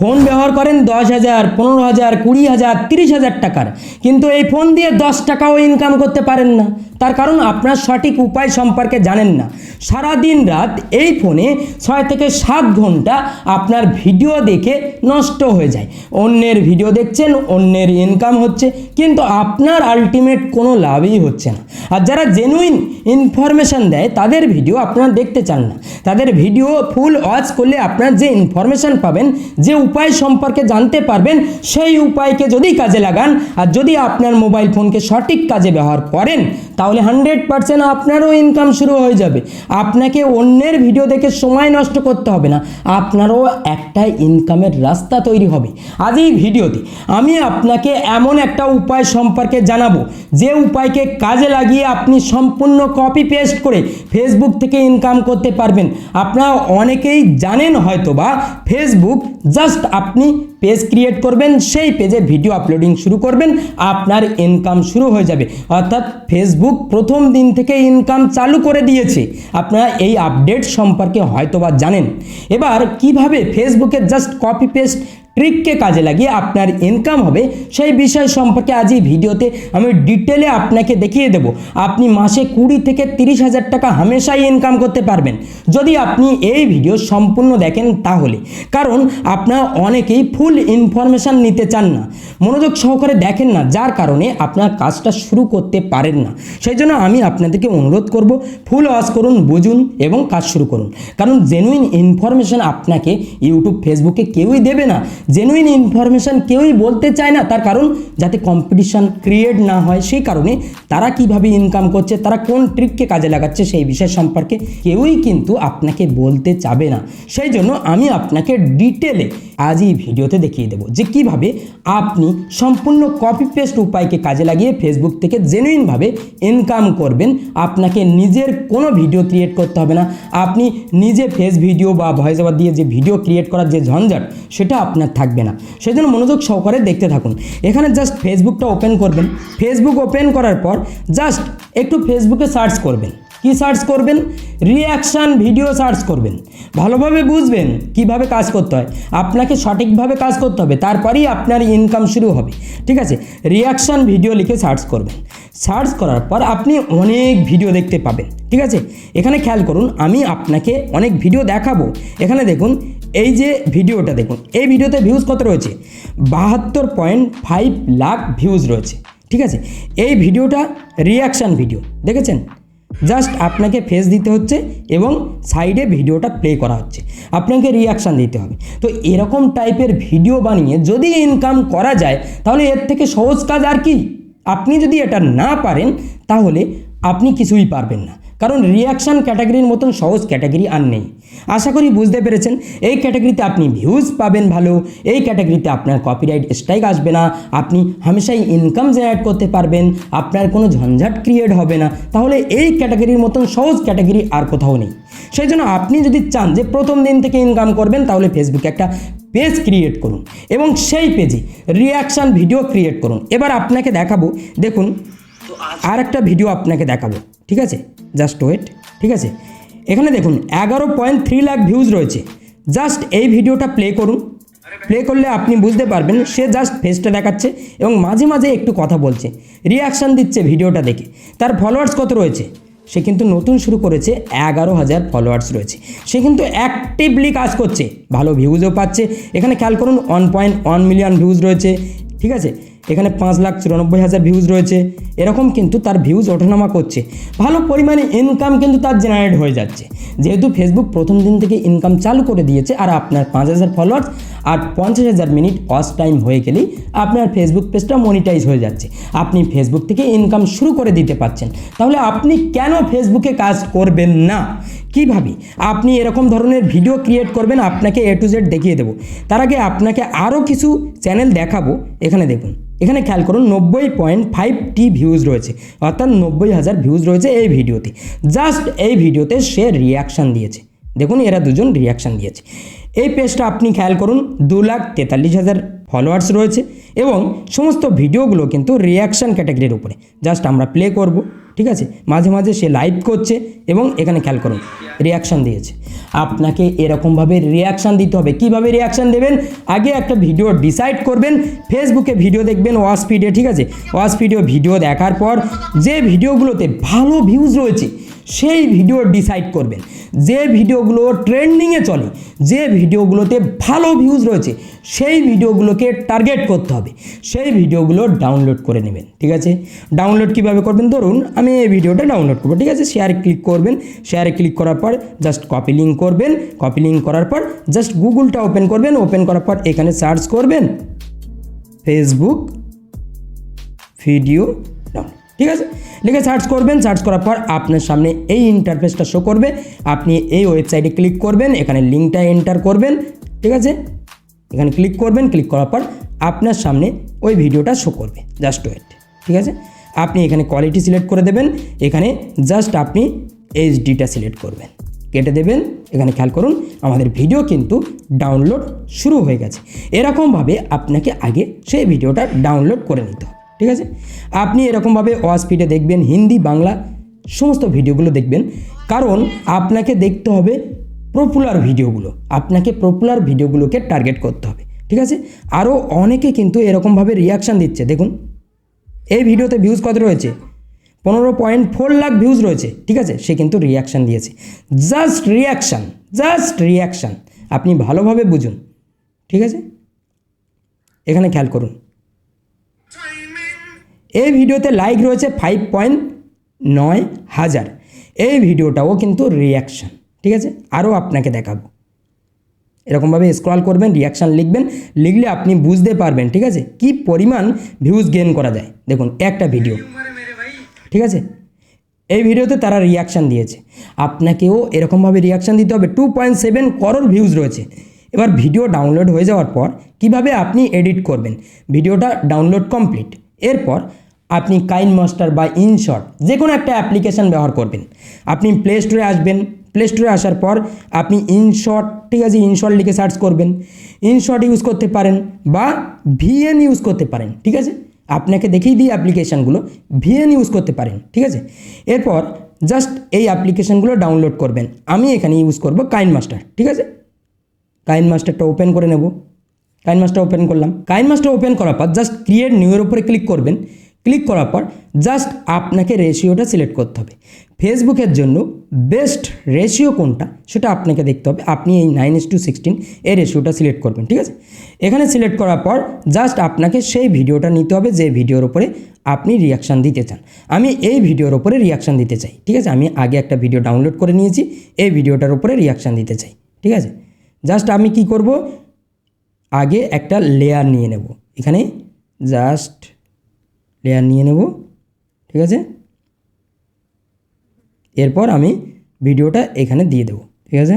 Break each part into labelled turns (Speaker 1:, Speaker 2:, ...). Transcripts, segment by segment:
Speaker 1: Phone ব্যবহার করেন দশ হাজার, পনেরো হাজার, কুড়ি হাজার, তিরিশ হাজার টাকার। কিন্তু এই ফোন দিয়ে দশ টাকাও ইনকাম করতে পারেন না। তার কারণ আপনার সঠিক উপায় সম্পর্কে জানেন না। সারা দিন রাত এই ফোনে ছয় থেকে সাত ঘণ্টা আপনার ভিডিও দেখে নষ্ট হয়ে যায়। অন্যের ভিডিও দেখছেন, অন্যের ইনকাম হচ্ছে। কিন্তু আপনার আলটিমেট কোনো লাভই হচ্ছে না। আর যারা জেনুইন ইনফরমেশান দেয়, তাদের ভিডিও আপনারা দেখতে চান না। তাদের ভিডিও ফুল ওয়াচ করলে আপনার যে ইনফরমেশান পাবেন, যে উপায় সম্পর্কে জানতে পারবেন, সেই উপায়কে যদি কাজে লাগান, আর যদি আপনার মোবাইল ফোনকে সঠিক কাজে ব্যবহার করেন, তাহলে হান্ড্রেড পারসেন্ট আপনারও ইনকাম শুরু হয়ে যাবে। আপনাকে অন্যের ভিডিও দেখে সময় নষ্ট করতে হবে না, আপনারও একটা ইনকামের রাস্তা তৈরি হবে। আজ এই ভিডিওতে আমি আপনাকে এমন একটা উপায় সম্পর্কে জানাব, যে উপায়কে কাজে লাগিয়ে আপনি সম্পূর্ণ কপি পেস্ট করে ফেসবুক থেকে ইনকাম করতে পারবেন। আপনারা অনেকেই জানেন হয়তো বা ফেসবুক জাস্ট আপনি পেজ ক্রিয়েট করবেন, সেই পেজে ভিডিও আপলোডিং শুরু করবেন, আপনার ইনকাম শুরু হয়ে যাবে। অর্থাৎ ফেসবুক প্রথম দিন থেকে ইনকাম চালু করে দিয়েছে। আপনারা এই আপডেট সম্পর্কে হয়তোবা জানেন। এবার কীভাবে ফেসবুকে জাস্ট কপি পেস্ট ট্রিককে কাজে লাগিয়ে আপনার ইনকাম হবে, সেই বিষয় সম্পর্কে আজ এই ভিডিওতে আমি ডিটেলে আপনাকে দেখিয়ে দেব। আপনি মাসে কুড়ি থেকে তিরিশ হাজার টাকা হামেশাই ইনকাম করতে পারবেন। যদি আপনি এই ভিডিও সম্পূর্ণ দেখেন তাহলে। কারণ আপনারা অনেকেই ফুল ইনফরমেশান নিতে চান না। মনোযোগ সহকারে দেখেন না, যার কারণে আপনার কাজটা শুরু করতে পারেন না। সেই জন্য আমি আপনাদেরকে অনুরোধ করব ফুল ওয়াচ করুন, বুঝুন এবং কাজ শুরু করুন। কারণ জেনুইন ইনফরমেশান আপনাকে ইউটিউব ফেসবুকে কেউই দেবে না। জেনুইন ইনফরমেশান কেউই বলতে চায় না, তার কারণ যাতে কম্পিটিশান ক্রিয়েট না হয়, সেই কারণে তারা কীভাবে ইনকাম করছে, তারা কোন ট্রিককে কাজে লাগাচ্ছে, সেই বিষয় সম্পর্কে কেউই কিন্তু আপনাকে বলতে চাবে না। সেই জন্য আমি আপনাকে ডিটেলে আজ এই ভিডিওতে দেখিয়ে দেবো যে কীভাবে আপনি সম্পূর্ণ কপি পেস্ট উপায়কে কাজে লাগিয়ে ফেসবুক থেকে জেনুইনভাবে ইনকাম করবেন। আপনাকে নিজের কোনো ভিডিও ক্রিয়েট করতে হবে না। আপনি নিজে ফেস ভিডিও বা ভয়েস ওভার দিয়ে যে ভিডিও ক্রিয়েট করার যে ঝঞ্ঝাট, সেটা আপনার থাকবে না। সেই জন্য মনোযোগ সহকারে দেখতে থাকুন। এখানে জাস্ট ফেসবুকটা ওপেন করবেন। ফেসবুক ওপেন করার পর জাস্ট একটু ফেসবুকে সার্চ করবেন। কি সার্চ করবেন? রিয়াকশান ভিডিও সার্চ করবেন। ভালোভাবে বুঝবেন কীভাবে কাজ করতে হয়। আপনাকে সঠিকভাবে কাজ করতে হবে। তারপরেই আপনার ইনকাম শুরু হবে। ঠিক আছে? রিয়াকশান ভিডিও লিখে সার্চ করবেন। সার্চ করার পর আপনি অনেক ভিডিও দেখতে পাবেন। ঠিক আছে? এখানে খেয়াল করুন, আমি আপনাকে অনেক ভিডিও দেখাবো। এখানে দেখুন এই যে ভিডিওটা দেখুন, এই ভিডিওতে ভিউজ কত রয়েছে? বাহাত্তর পয়েন্ট ফাইভ লাখ ভিউজ রয়েছে, ঠিক আছে? এই ভিডিওটা রিয়াকশান ভিডিও দেখেছেন? জাস্ট আপনাকে ফেস দিতে হচ্ছে এবং সাইডে ভিডিওটা প্লে করা হচ্ছে। আপনাকে রিয়াকশান দিতে হবে। তো এরকম টাইপের ভিডিও বানিয়ে যদি ইনকাম করা যায়, তাহলে এর থেকে সহজ কাজ আর কি? আপনি যদি এটা না পারেন, তাহলে আপনি কিছুই পারবেন না। কারণ রিয়াকশান ক্যাটাগরির মতন সহজ ক্যাটাগরি আর নেই। আশা করি বুঝতে পেরেছেন, এই ক্যাটাগরিতে আপনি ভিউজ পাবেন ভালো, এই ক্যাটাগরিতে আপনার কপিরাইট স্ট্রাইক আসবে না, আপনি হামেশাই ইনকাম জেনারেট করতে পারবেন, আপনার কোনো ঝঞ্ঝাট ক্রিয়েট হবে না, তাহলে এই ক্যাটাগরির মতন সহজ ক্যাটাগরি আর কোথাও নেই। সেই জন্য আপনি যদি চান যে প্রথম দিন থেকে ইনকাম করবেন, তাহলে ফেসবুকে একটা পেজ ক্রিয়েট করুন এবং সেই পেজে রিয়াকশান ভিডিও ক্রিয়েট করুন। এবার আপনাকে দেখাবো, দেখুন আর একটা ভিডিও আপনাকে দেখাবো, ঠিক আছে? জাস্ট ওয়েট ঠিক আছে? এখানে দেখুন, এগারো পয়েন্ট থ্রি লাখ ভিউজ রয়েছে। জাস্ট এই ভিডিওটা প্লে করুন। প্লে করলে আপনি বুঝতে পারবেন, সে জাস্ট ফেসটা দেখাচ্ছে এবং মাঝে মাঝে একটু কথা বলছে রিয়াকশান দিচ্ছে ভিডিওটা দেখে। তার ফলোয়ার্স কত রয়েছে? সে কিন্তু নতুন শুরু করেছে, এগারো হাজার ফলোয়ার্স রয়েছে। সে কিন্তু অ্যাক্টিভলি কাজ করছে, ভালো ভিউজও পাচ্ছে। এখানে খেয়াল করুন one point one million views রয়েছে, ঠিক আছে? এখানে পাঁচ লাখ চুরানব্বই হাজার ভিউজ রয়েছে। এরকম কিন্তু তার ভিউজ ওঠানামা করছে। ভালো পরিমাণে ইনকাম কিন্তু তার জেনারেট হয়ে যাচ্ছে। যেহেতু ফেসবুক প্রথম দিন থেকে ইনকাম চালু করে দিয়েছে, আর আপনার পাঁচ হাজার ফলোয়ার্স আর পঞ্চাশ হাজার মিনিট ওয়াচ টাইম হয়ে গেলেই আপনার ফেসবুক পেজটা মনিটাইজ হয়ে যাচ্ছে। আপনি ফেসবুক থেকে ইনকাম শুরু করে দিতে পারছেন। তাহলে আপনি কেন ফেসবুকে কাজ করবেন না? কীভাবে আপনি এরকম ধরনের ভিডিও ক্রিয়েট করবেন, আপনাকে এ টু জেড দেখিয়ে দেবো। তার আগে আপনাকে আরও কিছু চ্যানেল দেখাবো। এখানে দেখুন, এখানে খেয়াল করুন, নব্বই পয়েন্ট ফাইভ টি ভিউজ রয়েছে। অর্থাৎ নব্বই হাজার ভিউজ রয়েছে এই ভিডিওতে জাস্ট এই ভিডিওতে সে রিয়াকশান দিয়েছে। দেখুন, এরা দুজন রিয়াকশান দিয়েছে। এই পেজটা আপনি খেয়াল করুন দু লাখ তেতাল্লিশ হাজার ফলোয়ার্স রয়েছে এবং সমস্ত ভিডিওগুলো কিন্তু রিয়াকশান ক্যাটাগরির উপরে। জাস্ট আমরা প্লে করব। ঠিক আছে? মাঝে মাঝে সে লাইভ করছে এবং এখানে খেয়াল করুন রিয়াকশান দিয়েছে। আপনাকে এরকমভাবে রিয়াকশান দিতে হবে। কীভাবে রিয়াকশান দেবেন? আগে একটা ভিডিও ডিসাইড করবেন ফেসবুকে ভিডিও দেখবেন ওয়াশ স্পিডে ঠিক আছে? ওয়াশ ভিডিও ভিডিও দেখার পর যে ভিডিওগুলোতে ভালো ভিউজ রয়েছে সেই ভিডিও ডিসাইড করবেন। যে ভিডিওগুলো ট্রেন্ডিংয়ে চলে, যে ভিডিওগুলোতে ভালো ভিউজ রয়েছে, সেই ভিডিওগুলোকে টার্গেট করতে হবে। সেই ভিডিওগুলো ডাউনলোড করে নেবেন, ঠিক আছে? ডাউনলোড কীভাবে করবেন? ধরুন, আমি এই ভিডিওটা ডাউনলোড করব, ঠিক আছে? শেয়ারে ক্লিক করবেন শেয়ারে ক্লিক করার পর জাস্ট কপি লিঙ্ক করবেন কপি লিঙ্ক করার পর জাস্ট গুগলটা ওপেন করবেন ওপেন করার পর এখানে সার্চ করবেন। ফেসবুক ভিডিও ঠিক আছে? লিখে সার্চ করবেন সার্চ করার পর আপনার সামনে এই ইন্টারফেসটা শো করবে। আপনি এই ওয়েবসাইটে ক্লিক করবেন, এখানে লিঙ্কটা এন্টার করবেন, ঠিক আছে? এখানে ক্লিক করবেন ক্লিক করার পর আপনার সামনে ওই ভিডিওটা শো করবে। জাস্ট ওয়েট ঠিক আছে? আপনি এখানে কোয়ালিটি সিলেক্ট করে দেবেন, এখানে জাস্ট আপনি এইচডিটা সিলেক্ট করবেন। কেটে দেবেন, এখানে খেয়াল করুন, আমাদের ভিডিও কিন্তু ডাউনলোড শুরু হয়ে গেছে। এরকমভাবে আপনাকে আগে সেই ভিডিওটা ডাউনলোড করে নিতে হবে। ঠিক আছে? আপনি এরকমভাবে স্পিডে দেখবেন, হিন্দি, বাংলা সমস্ত ভিডিওগুলো দেখবেন। কারণ আপনাকে দেখতে হবে পপুলার ভিডিওগুলো। আপনাকে পপুলার ভিডিওগুলোকে টার্গেট করতে হবে। ঠিক আছে? আরও অনেকে কিন্তু এরকমভাবে রিয়াকশান দিচ্ছে। দেখুন, এই ভিডিওতে ভিউজ কত রয়েছে? পনেরো পয়েন্ট ফোর লাখ ভিউজ রয়েছে। ঠিক আছে? সে কিন্তু রিয়াকশান দিয়েছে। জাস্ট রিয়াকশান জাস্ট রিয়াকশান আপনি ভালোভাবে বুঝুন। ঠিক আছে? এখানে খেয়াল করুন। এই ভিডিওতে লাইক রয়েছে ফাইভ পয়েন্ট নয় হাজার। এই ভিডিওটাও কিন্তু রিয়াকশান ঠিক আছে? আরও আপনাকে দেখাবো। এরকমভাবে স্ক্রল করবেন রিয়াকশান লিখবেন, লিখলে আপনি বুঝতে পারবেন, ঠিক আছে? কি পরিমাণ ভিউজ গেন করা যায়। দেখুন, একটা ভিডিও ঠিক আছে? এই ভিডিওতে তারা রিয়াকশান দিয়েছে। আপনাকেও এরকমভাবে রিয়াকশান দিতে হবে। Two point seven crore views রয়েছে। এবার ভিডিও ডাউনলোড হয়ে যাওয়ার পর কীভাবে আপনি এডিট করবেন? ভিডিওটা ডাউনলোড কমপ্লিট এরপর আপনি কাইন মাস্টার বা ইনশট যে কোনো একটা অ্যাপ্লিকেশান ব্যবহার করবেন। আপনি প্লে স্টোরে আসবেন। প্লে স্টোরে আসার পর আপনি ইনশট ঠিক আছে ইনশট লিখে সার্চ করবেন। ইনশট ইউজ করতে পারেন বা ভিএন ইউজ করতে পারেন, ঠিক আছে? আপনাকে দেখিয়ে দিই অ্যাপ্লিকেশানগুলো ভিএন ইউজ করতে পারেন, ঠিক আছে? এরপর জাস্ট এই অ্যাপ্লিকেশানগুলো ডাউনলোড করবেন। আমি এখানে ইউজ করব কাইন মাস্টার, ঠিক আছে? কাইন মাস্টারটা ওপেন করে নেব। কাইন মাস্টার ওপেন করলাম। কাইন মাস্টার ওপেন করার পর জাস্ট ক্রিয়েট নিউয়ের উপরে ক্লিক করবেন। ক্লিক করার পর জাস্ট আপনাকে রেশিওটা সিলেক্ট করতে হবে। ফেসবুকের জন্য বেস্ট রেশিও কোনটা সেটা আপনাকে দেখতে হবে। আপনি এই নাইন এস টু সিক্সটিন এই রেশিওটা সিলেক্ট করবেন, ঠিক আছে? এখানে সিলেক্ট করার পর জাস্ট আপনাকে সেই ভিডিওটা নিতে হবে যে ভিডিওর উপরে আপনি রিয়াকশান দিতে চান। আমি এই ভিডিওর উপরে রিয়াকশান দিতে চাই, ঠিক আছে? আমি আগে একটা ভিডিও ডাউনলোড করে নিয়েছি, এই ভিডিওটার উপরে রিয়াকশান দিতে চাই, ঠিক আছে? জাস্ট আমি কি করব? আগে একটা লেয়ার নিয়ে নেব। এখানে জাস্ট লেয়ার নিয়ে নেব, ঠিক আছে? এরপর আমি ভিডিওটা এখানে দিয়ে দেবো, ঠিক আছে?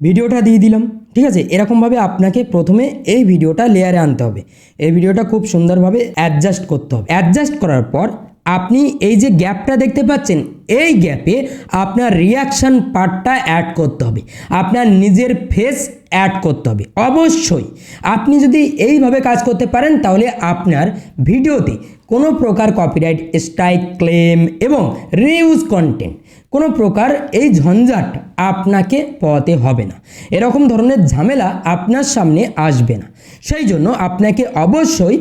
Speaker 1: ভিডিওটা দিয়ে দিলাম, ঠিক আছে? এরকমভাবে আপনাকে প্রথমে এই ভিডিওটা লেয়ারে আনতে হবে। এই ভিডিওটা খুব সুন্দরভাবে অ্যাডজাস্ট করতে হবে। অ্যাডজাস্ট করার পর আপনি এই যে গ্যাপটা দেখতে পাচ্ছেন, এই গ্যাপে আপনার রিয়াকশান পার্টটা অ্যাড করতে হবে। আপনার নিজের ফেস অ্যাড করতে হবে। অবশ্যই, আপনি যদি এইভাবে কাজ করতে পারেন, তাহলে আপনার ভিডিওতে কোনো প্রকার কপিরাইট স্ট্রাইক ক্লেম এবং রিউজ কন্টেন্ট কোনো প্রকার এই ঝঞ্ঝাট আপনাকে পোয়াতে হবে না। এরকম ধরনের ঝামেলা আপনার সামনে আসবে না। সেই জন্য আপনাকে অবশ্যই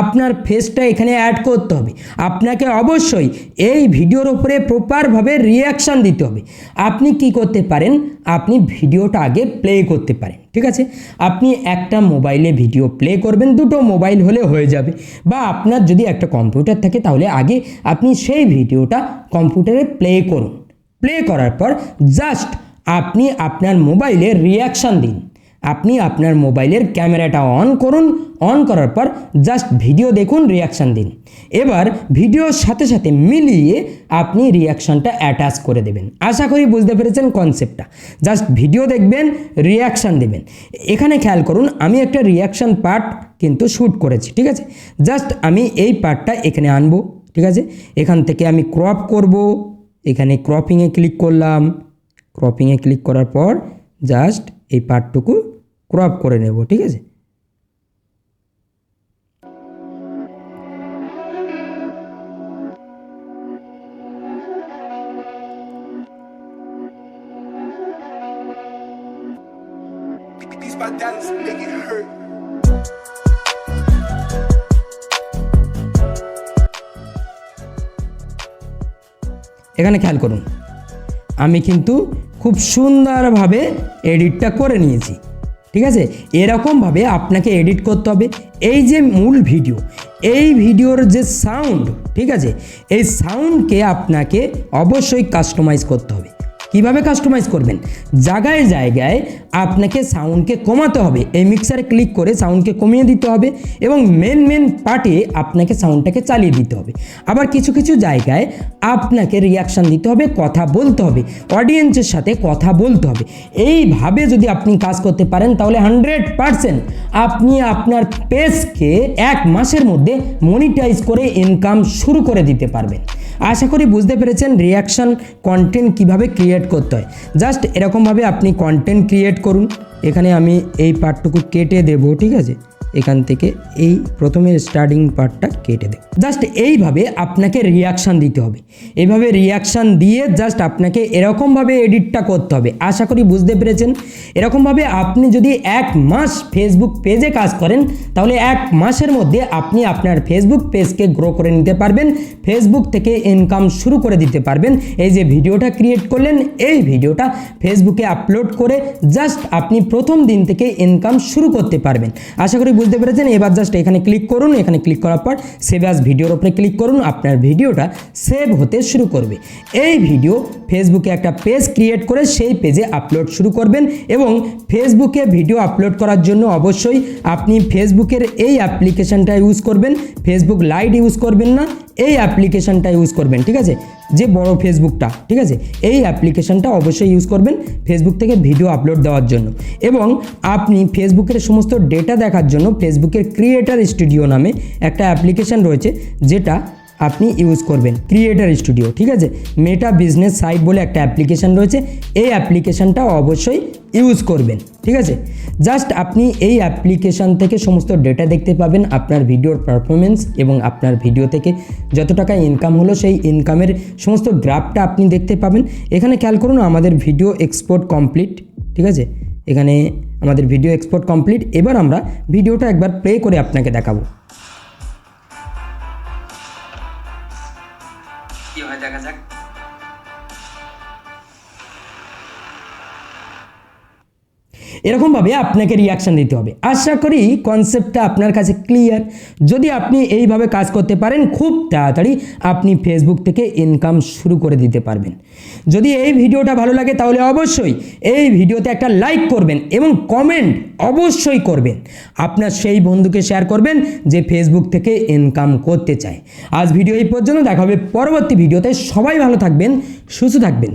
Speaker 1: আপনার ফেসটা এখানে অ্যাড করতে হবে। আপনাকে অবশ্যই এই ভিডিওর উপরে প্রপারভাবে রিয়াকশান দিতে হবে। আপনি কি করতে পারেন? আপনি ভিডিওটা আগে প্লে করতে পারেন, ঠিক আছে? আপনি একটা মোবাইলে ভিডিও প্লে করবেন, দুটো মোবাইল হলে হয়ে যাবে। বা আপনার যদি একটা কম্পিউটার থাকে, তাহলে আগে আপনি সেই ভিডিওটা কম্পিউটারে প্লে করুন। প্লে করার পর জাস্ট আপনি আপনার মোবাইলে রিয়াকশান দিন। আপনি আপনার মোবাইলের ক্যামেরাটা অন করুন, অন করার পর জাস্ট ভিডিও দেখুন রিয়াকশান দিন। এবার ভিডিওর সাথে সাথে মিলিয়ে আপনি রিয়াকশানটা অ্যাটাচ করে দেবেন। আশা করি বুঝতে পেরেছেন কনসেপ্টটা জাস্ট ভিডিও দেখবেন রিয়াকশান দেবেন। এখানে খেয়াল করুন, আমি একটা রিয়াকশান পার্ট কিন্তু শ্যুট করেছি, ঠিক আছে? জাস্ট আমি এই পার্টটা এখানে আনব, ঠিক আছে? এখান থেকে আমি ক্রপ করব, এখানে ক্রপিংয়ে ক্লিক করলাম। ক্রপিংয়ে ক্লিক করার পর জাস্ট এই পার্টটুকু ক্রপ করে নেব ঠিক আছে? এখানে খেয়াল করুন। আমি কিন্তু খুব সুন্দরভাবে এডিটটা করে নিয়েছি। ঠিক আছে? এরকমভাবে আপনাকে এডিট করতে হবে। এই যে মূল ভিডিও, এই ভিডিওর যে সাউন্ড, ঠিক আছে? এই সাউন্ডকে আপনাকে অবশ্যই কাস্টমাইজ করতে হবে। কীভাবে কাস্টমাইজ করবেন? জায়গায় জায়গায় আপনাকে সাউন্ডকে কমাতে হবে। এই মিক্সারে ক্লিক করে সাউন্ডকে কমিয়ে দিতে হবে এবং মেন মেন পার্টে আপনাকে সাউন্ডটাকে চালিয়ে দিতে হবে। আবার কিছু কিছু জায়গায় আপনাকে রিয়াকশান দিতে হবে, কথা বলতে হবে অডিয়েন্সের সাথে কথা বলতে হবে। এইভাবে যদি আপনি কাজ করতে পারেন, তাহলে হান্ড্রেড পারসেন্ট আপনি আপনার পেজকে এক মাসের মধ্যে মনিটাইজ করে ইনকাম শুরু করে দিতে পারবেন। আশা করি বুঝতে পেরেছেন রিয়াকশান কন্টেন্ট কীভাবে ক্রিয়েট করতে হয়। জাস্ট এরকমভাবে আপনি কন্টেন্ট ক্রিয়েট করুন। এখানে আমি এই পার্টটুকু কেটে দেবো, ঠিক আছে? এখান থেকে এই প্রথমে স্টার্টিং পার্টটা কেটে দেব জাস্ট এইভাবে আপনাকে রিয়াকশান দিতে হবে। এইভাবে রিয়াকশান দিয়ে জাস্ট আপনাকে এরকমভাবে এডিটটা করতে হবে। আশা করি বুঝতে পেরেছেন। এরকমভাবে আপনি যদি এক মাস ফেসবুক পেজে কাজ করেন, তাহলে এক মাসের মধ্যে আপনি আপনার ফেসবুক পেজকে গ্রো করে নিতে পারবেন। ফেসবুক থেকে ইনকাম শুরু করে দিতে পারবেন। এই যে ভিডিওটা ক্রিয়েট করলেন, এই ভিডিওটা ফেসবুকে আপলোড করে জাস্ট আপনি প্রথম দিন থেকে ইনকাম শুরু করতে পারবেন। আশা করি বুঝতে পেরেছেন? এবার জাস্ট এখানে ক্লিক করুন। এখানে ক্লিক করার পর সেভ অ্যাজ ভিডিওর উপরে ক্লিক করুন। আপনার ভিডিওটা সেভ হতে শুরু করবে। এই ভিডিও ফেসবুকে একটা পেজ ক্রিয়েট করে সেই পেজে আপলোড শুরু করবেন এবং ফেসবুকে ভিডিও আপলোড করার জন্য অবশ্যই আপনি ফেসবুকের এই অ্যাপ্লিকেশনটা ইউজ করবেন। ফেসবুক লাইট ইউজ করবেন না। এই অ্যাপ্লিকেশনটা ইউজ করবেন, ঠিক আছে? যে বড় ফেসবুকটা ঠিক আছে? এই অ্যাপ্লিকেশনটা অবশ্যই ইউজ করবেন ফেসবুক থেকে ভিডিও আপলোড দেওয়ার জন্য। এবং আপনি ফেসবুকের সমস্ত ডেটা দেখার জন্য ফেসবুকের ক্রিয়েটার স্টুডিও নামে একটা অ্যাপ্লিকেশান রয়েছে, যেটা আপনি ইউজ করবেন। ক্রিয়েটার স্টুডিও ঠিক আছে? মেটা বিজনেস সাইট বলে একটা অ্যাপ্লিকেশন রয়েছে। এই অ্যাপ্লিকেশনটা অবশ্যই ইউজ করবেন, ঠিক আছে? জাস্ট আপনি এই অ্যাপ্লিকেশন থেকে সমস্ত ডেটা দেখতে পাবেন, আপনার ভিডিওর পারফরমেন্স এবং আপনার ভিডিও থেকে যত টাকা ইনকাম হলো, সেই ইনকামের সমস্ত গ্রাফটা আপনি দেখতে পাবেন। এখানে খেয়াল করুন, আমাদের ভিডিও এক্সপোর্ট কমপ্লিট ঠিক আছে? এখানে আমাদের ভিডিও এক্সপোর্ট কমপ্লিট এবার আমরা ভিডিওটা একবার প্লে করে আপনাকে দেখাবো। এরকমভাবে আপনাকে রিয়াকশান দিতে হবে। আশা করি কনসেপ্টটা আপনার কাছে ক্লিয়ার যদি আপনি এইভাবে কাজ করতে পারেন, খুব তাড়াতাড়ি আপনি ফেসবুক থেকে ইনকাম শুরু করে দিতে পারবেন। যদি এই ভিডিওটা ভালো লাগে, তাহলে অবশ্যই এই ভিডিওতে একটা লাইক করবেন এবং কমেন্ট অবশ্যই করবেন। আপনার সেই বন্ধুকে শেয়ার করবেন যে ফেসবুক থেকে ইনকাম করতে চায়। আজ ভিডিও এই পর্যন্ত। দেখা হবে পরবর্তী ভিডিওতে। সবাই ভালো থাকবেন, সুস্থ থাকবেন।